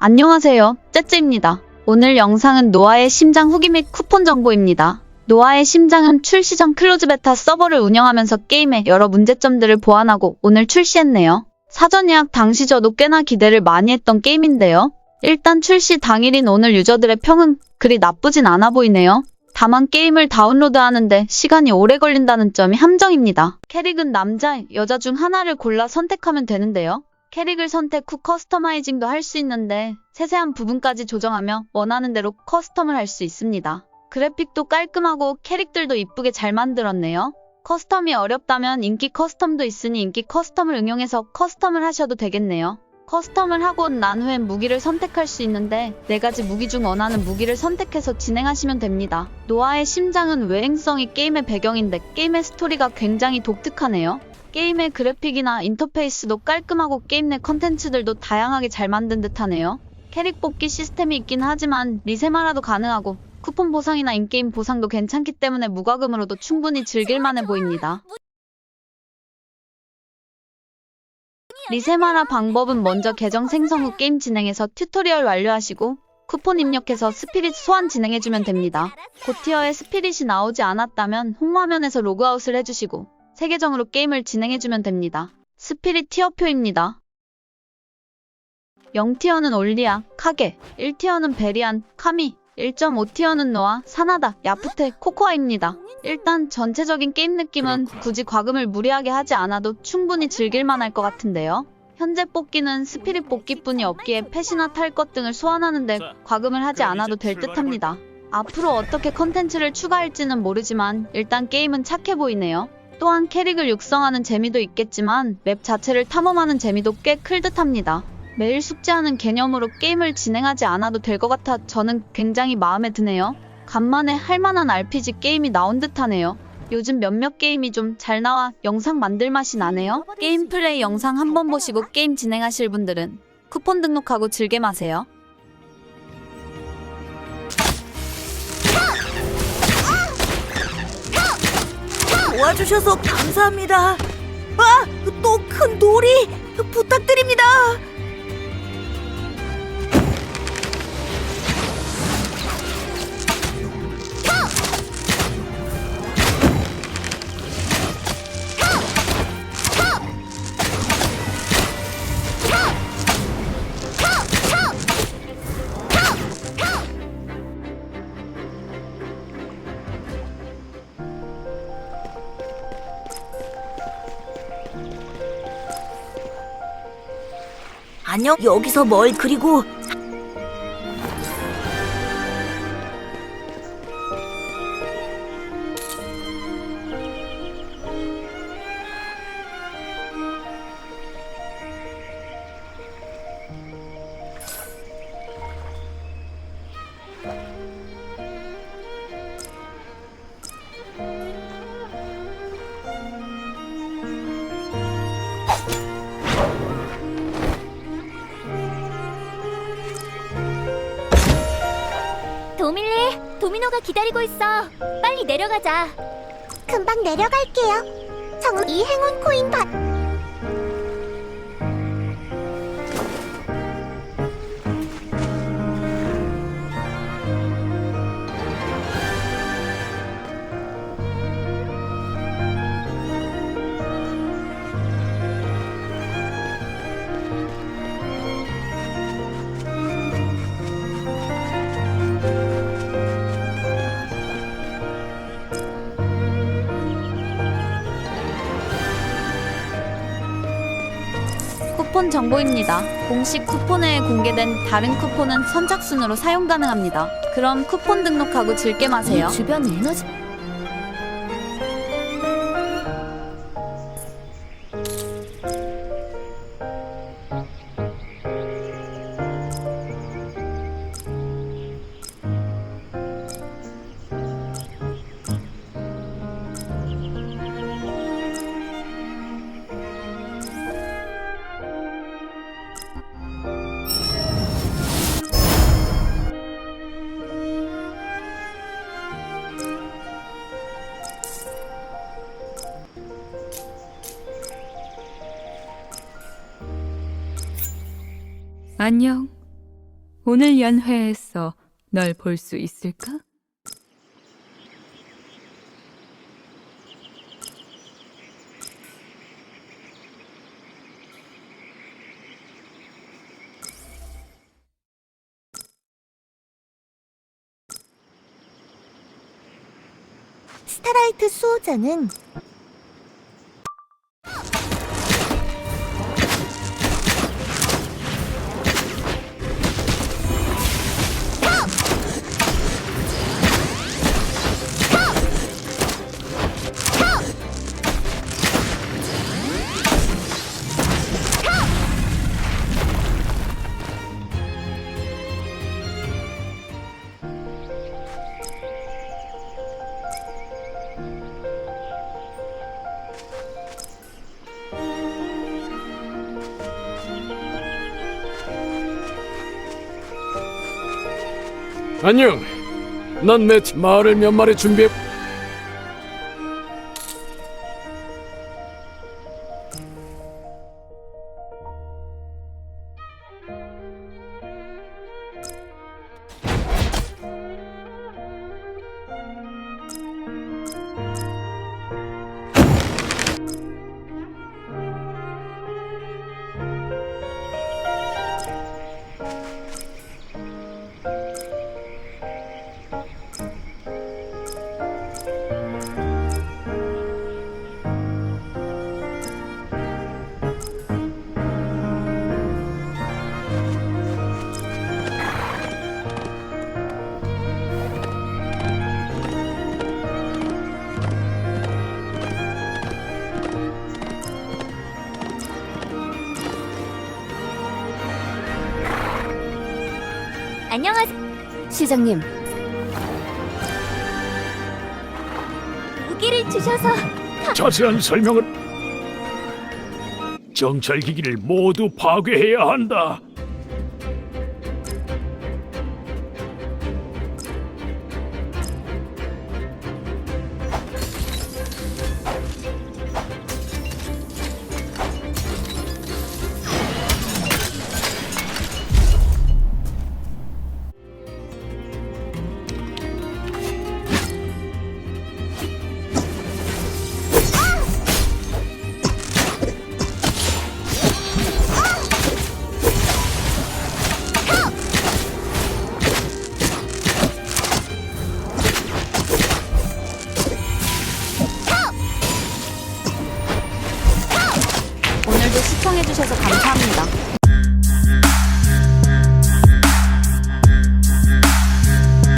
안녕하세요. 째째입니다. 오늘 영상은 노아의 심장 후기 및 쿠폰 정보입니다. 노아의 심장은 출시 전 클로즈 베타 서버를 운영하면서 게임의 여러 문제점들을 보완하고 오늘 출시했네요. 사전 예약 당시 저도 꽤나 기대를 많이 했던 게임인데요. 일단 출시 당일인 오늘 유저들의 평은 그리 나쁘진 않아 보이네요. 다만 게임을 다운로드하는데 시간이 오래 걸린다는 점이 함정입니다. 캐릭은 남자, 여자 중 하나를 골라 선택하면 되는데요. 캐릭을 선택 후 커스터마이징도 할 수 있는데 세세한 부분까지 조정하며 원하는 대로 커스텀을 할 수 있습니다. 그래픽도 깔끔하고 캐릭들도 이쁘게 잘 만들었네요. 커스텀이 어렵다면 인기 커스텀도 있으니 인기 커스텀을 응용해서 커스텀을 하셔도 되겠네요. 커스텀을 하고 난 후엔 무기를 선택할 수 있는데 네 가지 무기 중 원하는 무기를 선택해서 진행하시면 됩니다. 노아의 심장은 외행성이 게임의 배경인데 게임의 스토리가 굉장히 독특하네요. 게임의 그래픽이나 인터페이스도 깔끔하고 게임 내 컨텐츠들도 다양하게 잘 만든 듯하네요. 캐릭 뽑기 시스템이 있긴 하지만 리세마라도 가능하고 쿠폰 보상이나 인게임 보상도 괜찮기 때문에 무과금으로도 충분히 즐길만해 보입니다. 리세마라 방법은 먼저 계정 생성 후 게임 진행해서 튜토리얼 완료하시고 쿠폰 입력해서 스피릿 소환 진행해주면 됩니다. 고티어에 스피릿이 나오지 않았다면 홈화면에서 로그아웃을 해주시고 새 계정으로 게임을 진행해주면 됩니다. 스피릿 티어표입니다. 0티어는 올리아, 카게, 1티어는 베리안, 카미, 1.5티어는 노아, 사나다, 야프테, 코코아입니다. 일단 전체적인 게임 느낌은 굳이 과금을 무리하게 하지 않아도 충분히 즐길만 할 것 같은데요. 현재 뽑기는 스피릿 뽑기뿐이 없기에 펫이나 탈 것 등을 소환하는데 과금을 하지 않아도 될 듯합니다. 앞으로 어떻게 컨텐츠를 추가할지는 모르지만 일단 게임은 착해 보이네요. 또한 캐릭을 육성하는 재미도 있겠지만 맵 자체를 탐험하는 재미도 꽤 클 듯합니다. 매일 숙제하는 개념으로 게임을 진행하지 않아도 될 것 같아 저는 굉장히 마음에 드네요. 간만에 할만한 RPG 게임이 나온 듯하네요. 요즘 몇몇 게임이 좀 잘 나와 영상 만들 맛이 나네요. 게임 플레이 영상 한번 보시고 게임 진행하실 분들은 쿠폰 등록하고 즐겨 마세요. 도와주셔서 감사합니다. 아, 또큰 돌이 부탁드립니다. 안녕. 여기서 뭘 그리고 도밀리, 도미노가 기다리고 있어. 빨리 내려가자. 금방 내려갈게요. 정, 이 행운 코인 받. 쿠폰 정보입니다. 공식 쿠폰에 공개된 다른 쿠폰은 선착순으로 사용 가능합니다. 그럼 쿠폰 등록하고 즐겨 마세요. 이 주변 에너지. 안녕. 오늘 연회에서 널 볼 수 있을까? 스타라이트 수호자는 안녕. 난내 마을을 몇 마리 준비해. 안녕하세요. 시장님, 무기를 주셔서 자세한 설명은 정찰 기기를 모두 파괴해야 한다.